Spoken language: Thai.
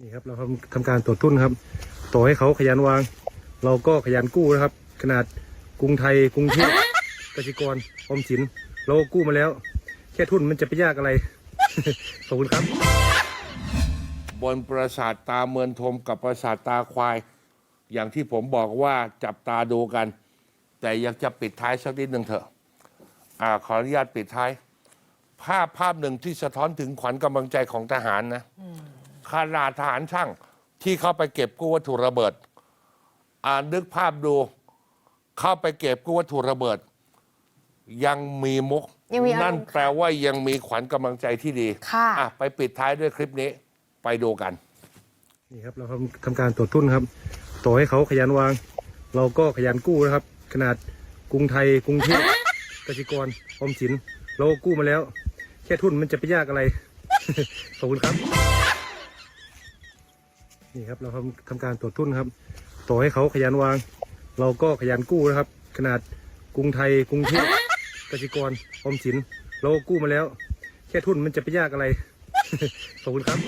นี่ครับเราทำทำการตรวจทุนครับ ต่อให้เขาขยันวาง เราก็ขยันกู้นะครับ ขนาดกรุงไทยกรุงเทพกสิกรออมสินเราก็กู้มาแล้ว แค่ทุนมันจะไปยากอะไร ขอบคุณครับ บนปราสาทตาเมืองทมกับปราสาทตาควาย อย่างที่ผมบอกว่าจับตาดูกัน แต่อยากจะปิดท้ายสักนิดหนึ่งเถอะอาขออนุญาตปิดท้าย ภาพภาพหนึ่งที่สะท้อนถึงขวัญกำลังใจของทหารนะ ขนาดทหารช่างที่เข้าไปเก็บกู้วัตถุระเบิด อ่านนึกภาพดู เข้าไปเก็บกู้วัตถุระเบิด ยังมีมุก ยังมีอารมณ์นั่นแปลว่ายังมีขวัญกำลังใจที่ดีค่ะ อะไปปิดท้ายด้วยคลิปนี้ไปดูกัน นี่ครับเราทำทำการตรวจทุนครับ ต่อให้เขาขยันวาง เราก็ขยันกู้นะครับ ขนาดกรุงไทยกรุงเทพกสิกรออมสิน เราก็กู้มาแล้ว แค่ทุนมันจะไปยากอะไร ขอบคุณครับ นี่ครับเราทำทำการตรวจทุนครับ ต่อให้เขาขยันวาง เราก็ขยันกู้นะครับ ขนาดกรุงไทยกรุงเทพกสิกรออมสิน เราก็กู้มาแล้ว แค่ทุนมันจะไปยากอะไร ขอบคุณครับ